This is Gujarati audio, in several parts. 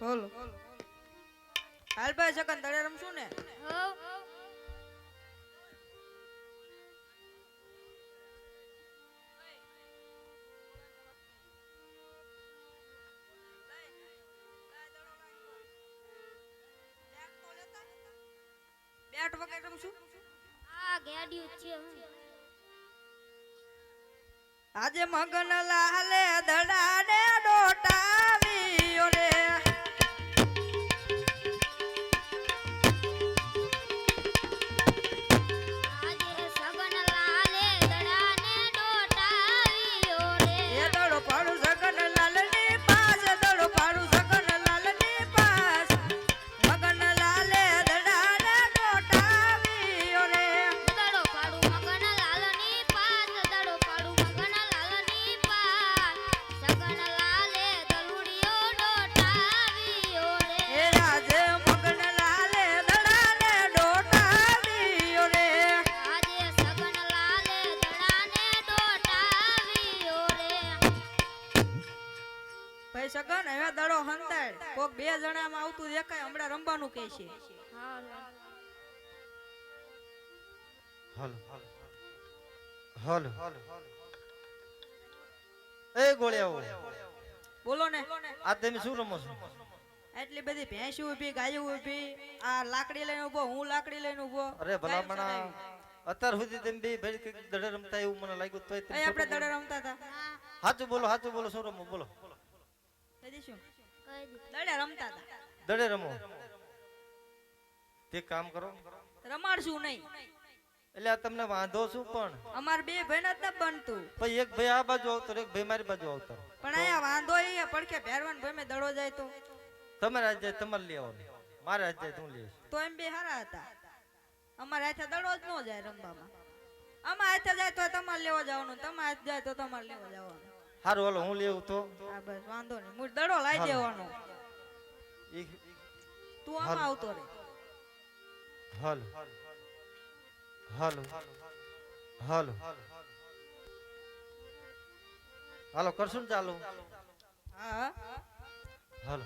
બોલો. હાલ ભાઈ સકન તળે રમશું ને? બેટ આ ગાડીઓ છે આજે મગન લાલે ધડાને બે જણામાં આવતું દેખાય હમણાં રમવાનું કે છે. એ ગોળિયાઓ. બોલો ને. આ તમે શું રમો છો? એટલી બધી ભેંસ ઊભી ગાયો ઊભી આ લાકડી લઈને ઊભો હું લાકડી લઈને ઊભો અરે ભલામણા અત્યાર સુધી તમે બે કંઈક દડે રમતા એવું મને લાગ્યું તો આપણે દડે રમતા હતા. સાચું બોલો સાચું બોલો શું રમો? બોલો. શું દડે રમતા હતા. દડે રમો. તે કામ કરો. રમાડશું નહીં. એટલે આ તમને વાંધો શું પણ? અમાર બે ભાઈ જ ન બનતું. પણ એક ભાઈ આ બાજુ આવતો એક ભાઈ મારી બાજુ આવતો. પણ અહીંયા વાંધો એ પડકે પહેરવાન ભાઈ મેં દડો જાય તો. તમે આજ જાય તમારે લઈ આવો મારે જાય તું લઈ તો એમ બે હારા હતા. અમારે હાથે દડો જ ન જાય રમવામાં. અમારે હાથે જાય તો તમારે લેવા જવાનું તમારે હાથ જાય તો તમારે લેવા જવાનું. સારું હાલો હું લેવું તો? હા બસ વાંધો નહીં. મૂળ દડો લાવી. દેવાનો. તું આમાં આવતો રે. હાલો. હાલો. હાલો. હાલો કરશું ને ચાલુ? હા. હાલો.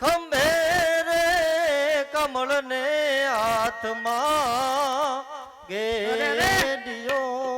ખંભે રે કમળ ને હાથમાં રે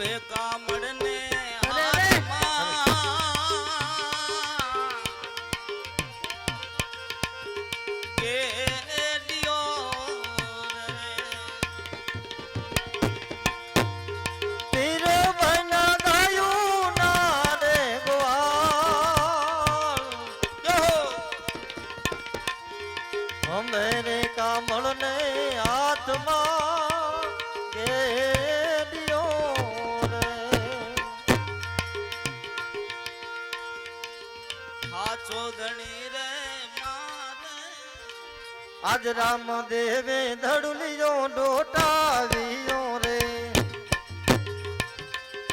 ખંભે કામળ ને અરે હાચો ધણી રે આજ રામ દેવે ધડુલિયો ડોટાવ્યો રે.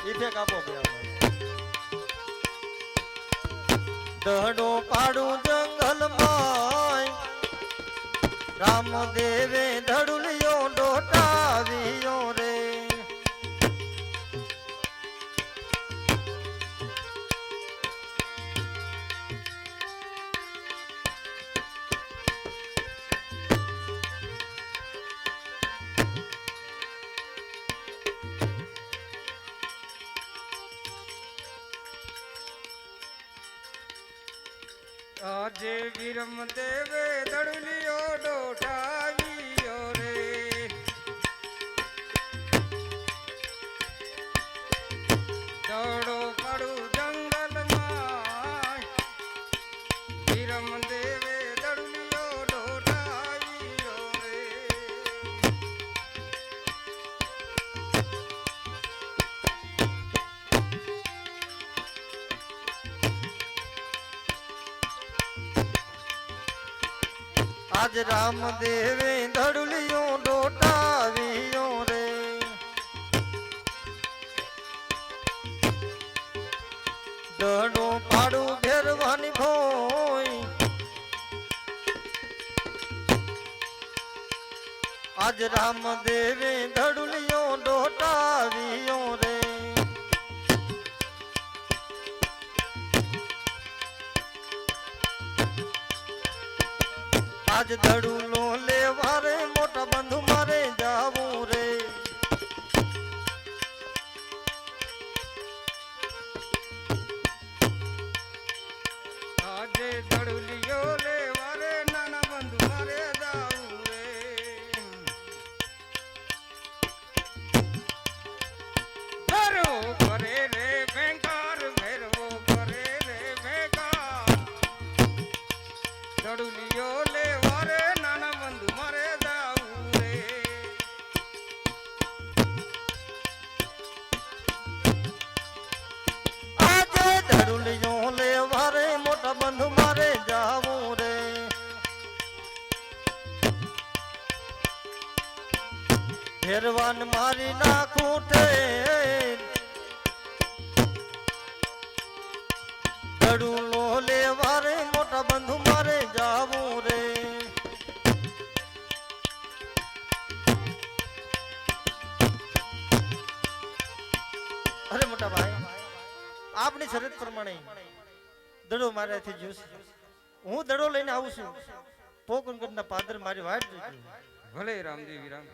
ઈથે કાપો દહડો પાડું જંગલમાં. રામ દેવે ધડુલિયો ડોટાવ્યો આજે વિરમ દેવે દડલિયો ડોઢાવ્યો આજ રામ દેવે ધડુલિયો ડોટાવ્યો રે. દડો પાડું ઘેરવાની ભોય. આજ રામ દેવે ધડુલિયો ડોટાવ્યો રે ધડું ધડુલો લેવા રે મોટા બંધુ મારે જાવું રે. આજે દડુલિયો લેવા રે નાના બંધુ મારે જાવું રે. ભેરવો કરે રે ભેંકાર ભેરવો કરે રે ભેંકાર દડુલિયો લેવા ભેરવાન મારી નાખું ઠે ધડુલો લેવા રે મોટા બંધુ મારે જાવું રે. અરે મોટા ભાઈ, આપની શરત પ્રમાણે દડો મારાથી જોશ હું દડો લઈને આવું છું. પોકણગઢના પાદર મારી વાટ જોજો ભલે રામજી રામ